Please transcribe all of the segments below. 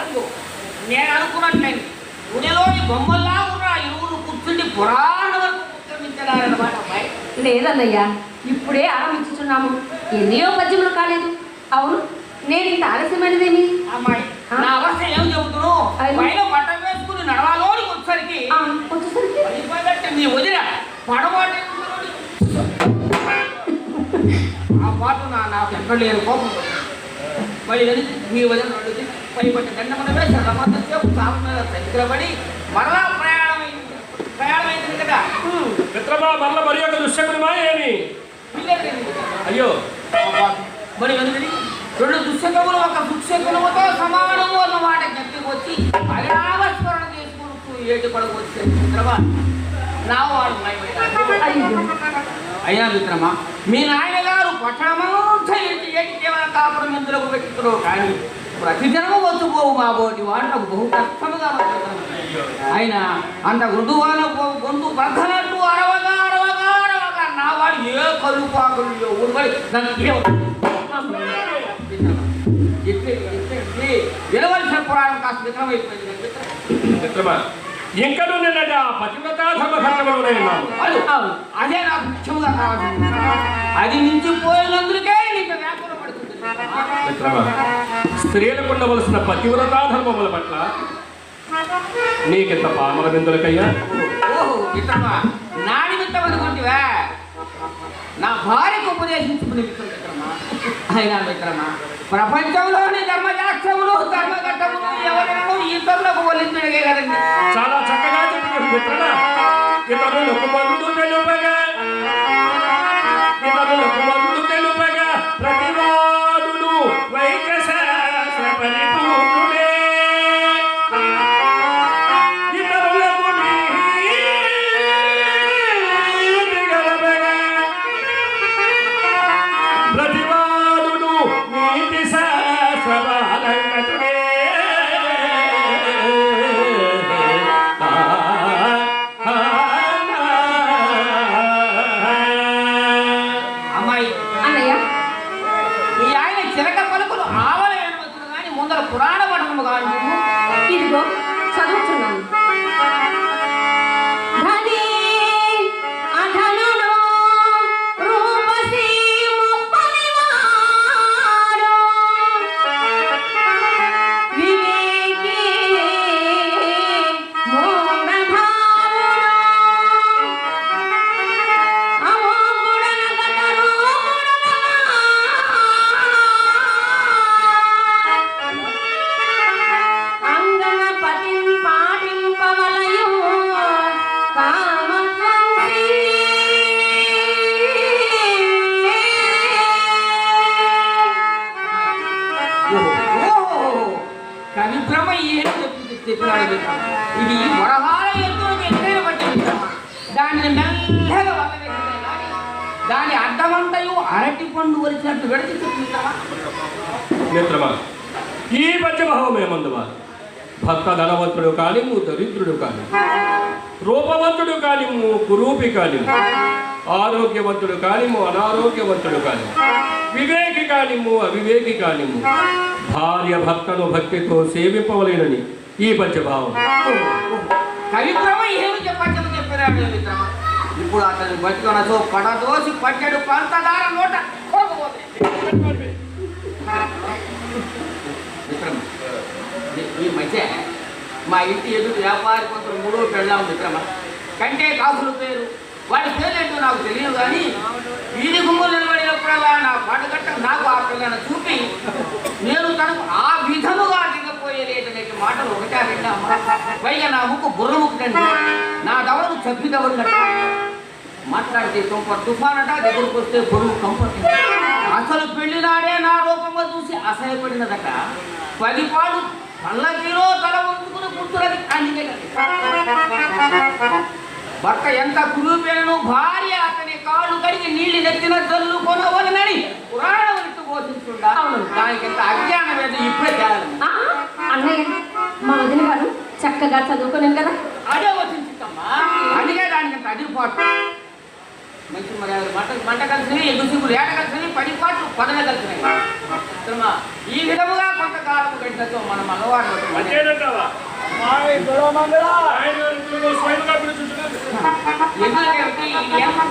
అదిగో, నేను అనుకున్నట్లేదు. గుడిలోని బొమ్మల్లా ఉన్న ఇరువురు కూర్చుండి పురాణ వరకు ఉత్తమించడారన్నమాట అమ్మాయి. లేదన్నయ్యా ఇప్పుడే ఆరంభించుచున్నాము. ఎన్నో పద్యములు కాలేదు. అవును నేను ఇంత ఆలస్యమైనదేమి? అమ్మాయి నా అవస్థ ఏం చెబుతున్నావు అది- పైన బట్ట వేసుకుని నడవాలోని వచ్చేసరికి పడిపోయినట్టే నీ వదిన పడబాటు ఆ పాట నా నాకు ఎక్కడ లేని కోపం. మీ వదిన పైపట్టి దండమన వేసి రమంత సేపు సాగు మీద దగ్గరపడి మరలా ప్రయాణమైంది ప్రయాణమైంది కదా మిత్రమా మరల మరి యొక్క దుశ్శకునిమా ఏమి. అయ్యో. మరి రెండు దుశ్శకములు ఒక దుశ్శకులముతో సమానము అన్న మాట జ్ఞప్తికి వచ్చి అనావస్మరణ చేసుకుంటూ ఏటి పడకు వచ్చే మిత్రమా నా వాడు. అయ్యో మిత్రమా మీ నాయనగారు పట్టణమంతా ఇంటి ఏటి కేవలం కాపురం ఎందులకు పెట్టుకున్నావు కానీ ప్రతిదినము వచ్చుకోవు మా బోటి వాడు నాకు బహు కష్టముగా. ఆయన అంత మృదువాన గొంతు బద్దనట్టు అరవగా అరవగా అరవగా నా వాడు ఏ కలు పాకులు ఊరుబడి నన్ను వినవలసిన పురాణం కాస్త విక్రమైపోయింది పతివ్రతా అది నాకు ముఖ్యంగా కావాల్సింది అది మించిపోయినందుకే నీకు వ్యాకుల పడుతుంది స్త్రీలకు ఉండవలసిన పతివ్రతా ధర్మముల పట్ల నీకింత పామర బిందులకయ్యా నా నిమిత్తం అనుకుంటివా? నా భార్యకు ఉపదేశించుకునే మిత్రమా? అయినా మిత్రమా ప్రపంచంలోని ధర్మశాస్త్రములు ధర్మఘట్టములు ఎవరైనా ఇతరులకు వలించడగే కదండి. చాలా చక్కగా చెప్పిన Vladimir! చెప్పి ఇది వరహాల ఎత్తులకు ఎత్తైన బట్టి దానిని మెల్లగా వల్లవేసినా దాని అడ్డమంతయు అరటి పండు వలిచినట్టు వెడిచి చెప్పింటావా మిత్రమా ఈ పద్యభావమేమందువా భక్త ధనవంతుడు కానిము దరిద్రుడు కాని రూపవంతుడు కానిము కురూపి కానిము ఆరోగ్యవంతుడు కానిము అనారోగ్యవంతుడు కానిము వివేకి కానిము అవివేకి కానిము భార్య భర్తను భక్తితో సేవింపవలేనని ఈ పంచభావం కవిత్రమ ఏమి చెప్పచ్చని చెప్పారు ఇప్పుడు అతను బతికొనతో పడదోసి పట్టెడు పంచదార నోట. ఈ- మధ్య మా ఇంటి ఎదురు వ్యాపారి కొంత మూడో పెళ్ళాం మిత్రమా? కంటే కాసులు పేరు. వాడి పేరు ఏంటో నాకు తెలియదు కానీ వీధి గుమ్మలు నిలబడినప్పుడల్లా నా పాటగట్ట నాకు ఆ పిల్లను చూపి నేను తనకు ఆ విధముగా దిగపోయేటటువంటి మాటలు ఒకటా రెండా అమ్మా పైగా నా ముక్కు బుర్ర ముక్కండి నా దవడకు చెప్పి దవడినట్టు మాట్లాడితే తుంప తుఫానట దగ్గరకు వస్తే బరువు కంపటి. అసలు పెళ్ళినాడే నా రూపంగా చూసి అసహ్యపడినదట. పది పాలు పల్లకిలో తల వంచుకుని కూర్చున్నది అందుకే భర్త ఎంత కురుపేను భార్య అతని కాళ్ళు కడిగి నీళ్ళు నెత్తిన జల్లు కొనవలనని పురాణం ఇట్టు బోధించుండా దానికి ఎంత అజ్ఞానం ఏదో ఇప్పుడే చక్కగా చదువుకున్నాను కదా? అదే వచ్చిందమ్మా అందుకే దానికి అంత అదిరిపాటు మంచి మరి మంట మంట కలిసినవి ఎగుసిగులు ఏట కలిసినవి పది పాటలు పదన కలిసినవి ఈ విధముగా కొంతకాలం మనం అలవాటు. ఎందుకంటే ఈ ఎంత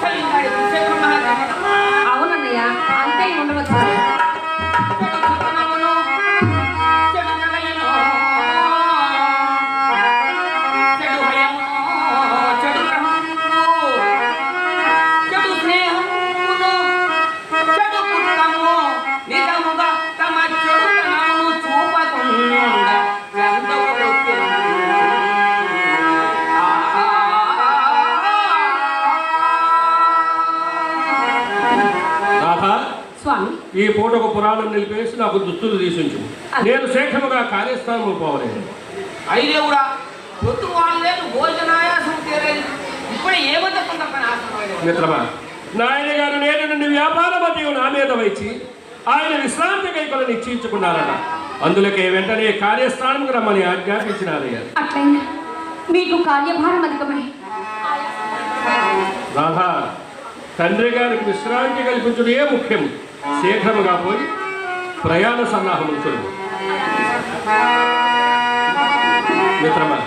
ఈ పూట ఒక పురాణం నిలిపేసి నాకు దుస్తులు తీసుంచు. నేను శేఖముగా కార్యస్థానం పోవలేదు. అయితే కూడా పొద్దు వాళ్ళు లేదు భోజనాయాసం ఇప్పుడు ఏమంటే మిత్రమా నాయన గారు నేడు నుండి వ్యాపార మధ్యం నా మీద వచ్చి ఆయన విశ్రాంతి కైపలు నిశ్చయించుకున్నారట. అందులకే వెంటనే కార్యస్థానంకు రమ్మని ఆజ్ఞాపించినారయ్య. అట్లయినా మీకు కార్యభారం అధికమై రాధా తండ్రి గారికి విశ్రాంతి కల్పించుడే ముఖ్యం శీఘ్రముగా పోయి ప్రయాణ సన్నాహం చూడు మిత్రమా?